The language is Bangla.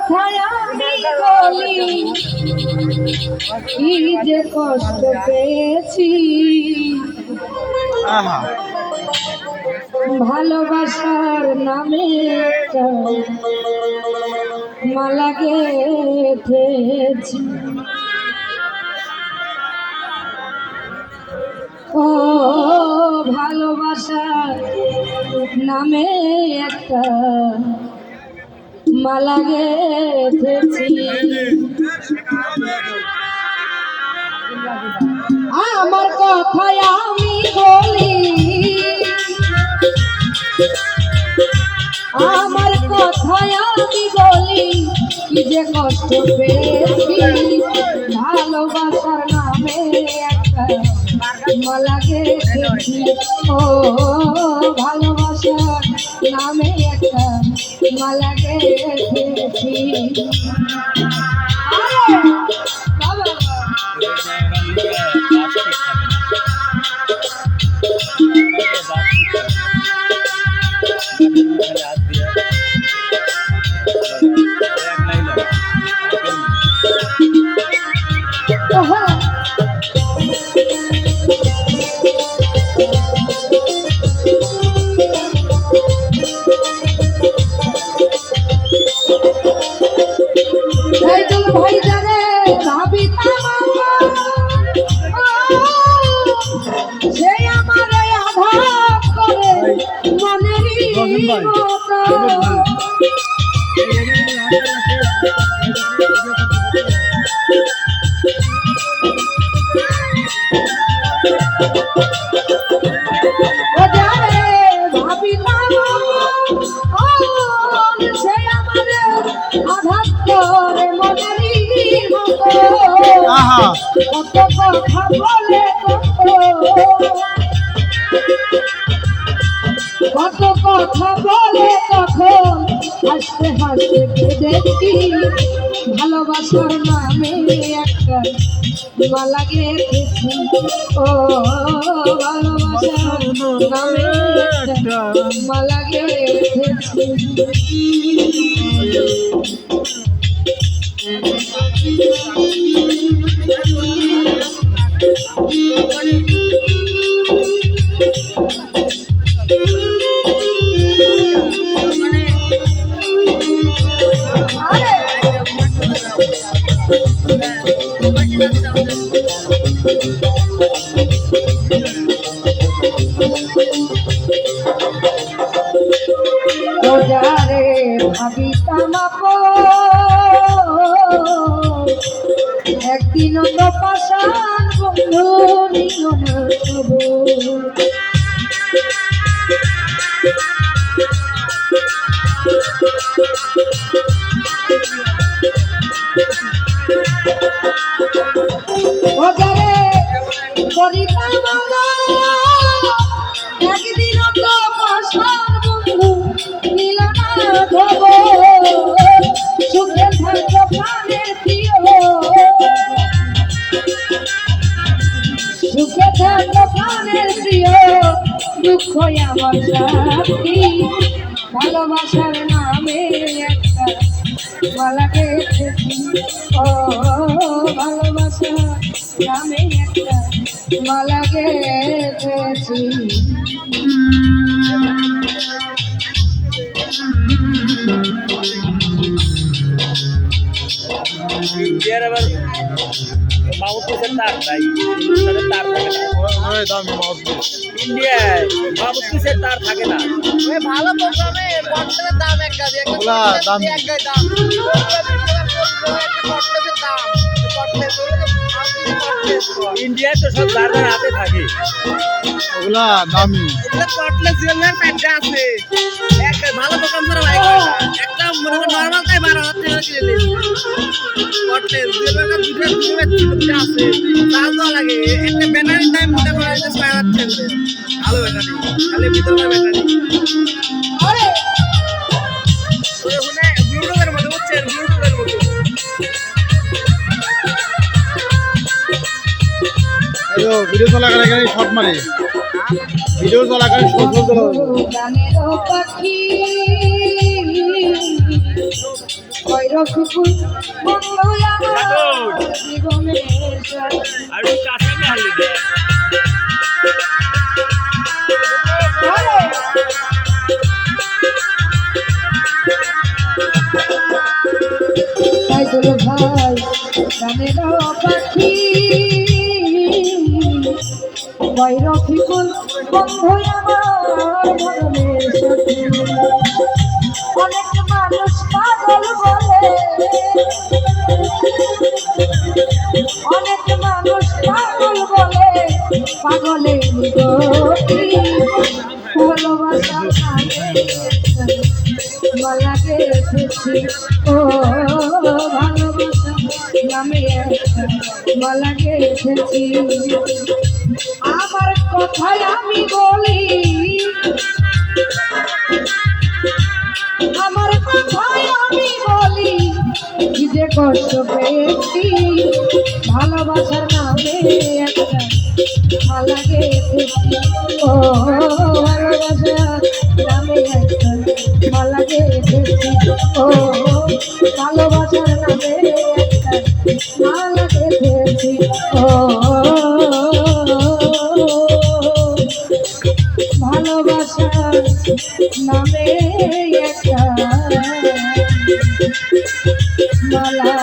কথায় আমি বলি কি যে কষ্ট পেয়েছি। ভালোবাসার নামে একটা মালা গেথেছি। ও ভালোবাসার নামে একটা মালা গেথেছি। আমার কথায় আমি বলি, আমার কথায় আমি বলি, কি যে কষ্ট পেয়েছি। ভালোবাসার নামে একটা মালা ও, ভালোবাসার নামে একটা মালা আহা। কত কথা বলে কত কত কথা বলে কখন হাসতে হাসতে কেঁদেছি ভালোবাসার নামে একটা মালা গেঁথেছি ও, ভালোবাসার নামে একটা মালা গেঁথেছি রোজারে ভাবি তামাপ একদিন তো পাশান বন্ধু নিল আমার ভালোবাসার নামে একটা মালা গেঁথেছি ও ভালোবাসার নামে একটা মালা গেঁথেছি তার তাই তাদের তার থাকে। ইন্ডিয়ায় মাউথপিসের তার থাকে না? ওই ভালো প্রোগ্রামে কটলের দাম এক একটা ওগুলা দাম- এক গাদি দাম। কটলের দাম। কটলের ইন্ডিয়ায় তো সব যার যার হাতে থাকে। ওগুলা দামি। কটলের জুয়েলার প্যান্টটা আছে। এক ভালো প্রোগ্রাম করে বাইক একটা মনে করো নর্মাল তাই বারো হাজার টাকা কিনে জুয়েলারটা দুটো দুটো আছে। দাম দেওয়া লাগে। একটা ব্যাটারির দাম মনে করা ছয় হাজার টাকা ভালো ব্যাটারি খালি ভিতরে ব্যাটারি ভিডিও চলাকালীন এখানে শর্ট মারে। ভিডিও দে তাই বলো ভাই পাখি। বৈরকুল বন্ধু আমার মনের অনেক মানুষ পাগল বলে। অনেক মানুষ পাগল বলে। ভালোবাসা নামে মালাকে এসেছি কথায় আমি বলি, আমার কথায় আমি বলি, কি যে কষ্ট পেয়েছি, ভালোবাসার নামে একটা ও, ভালোবাসার নামে একটা মালাকে ও ভালোবাসার নামে একটা মালা।